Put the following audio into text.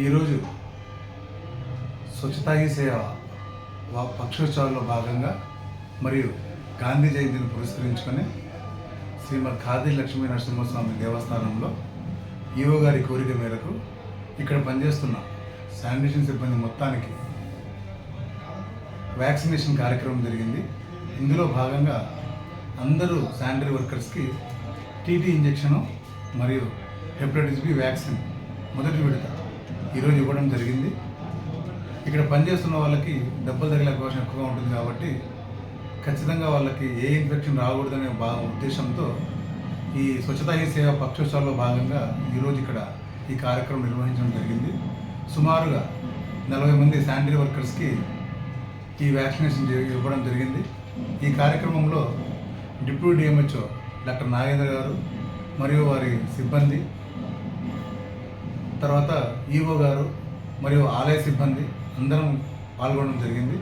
ఈరోజు స్వచ్ఛతా హీ సేవ పక్షోత్సవాల్లో భాగంగా మరియు గాంధీ జయంతిని పురస్కరించుకొని శ్రీమద్ ఖాదీ లక్ష్మీ నరసింహస్వామి దేవస్థానంలో ఈవో గారి కోరిక మేరకు ఇక్కడ పనిచేస్తున్న శానిటేషన్ సిబ్బంది మొత్తానికి వ్యాక్సినేషన్ కార్యక్రమం జరిగింది. ఇందులో భాగంగా అందరూ శానిటరీ వర్కర్స్కి టీటీ ఇంజెక్షను మరియు హెపటైటిస్ బి వ్యాక్సిన్ మొదటి విడత ఈరోజు ఇవ్వడం జరిగింది. ఇక్కడ పనిచేస్తున్న వాళ్ళకి దెబ్బలు తగిలే అవకాశం ఎక్కువగా ఉంటుంది కాబట్టి ఖచ్చితంగా వాళ్ళకి ఏ ఇన్ఫెక్షన్ రాకూడదనే బా ఉద్దేశంతో ఈ స్వచ్ఛతా హీ సేవ పక్షోత్సవాల్లో భాగంగా ఈరోజు ఇక్కడ ఈ కార్యక్రమం నిర్వహించడం జరిగింది. సుమారుగా నలభై మంది శానిటరీ వర్కర్స్కి ఈ వ్యాక్సినేషన్ ఇవ్వడం జరిగింది. ఈ కార్యక్రమంలో డిప్యూటీ డిఎంహెచ్ఓ డాక్టర్ నాగేంద్ర గారు మరియు వారి సిబ్బంది తర్వాత ఈఓ గారు మరియు ఆలయ సిబ్బంది అందరం పాల్గొనడం జరిగింది.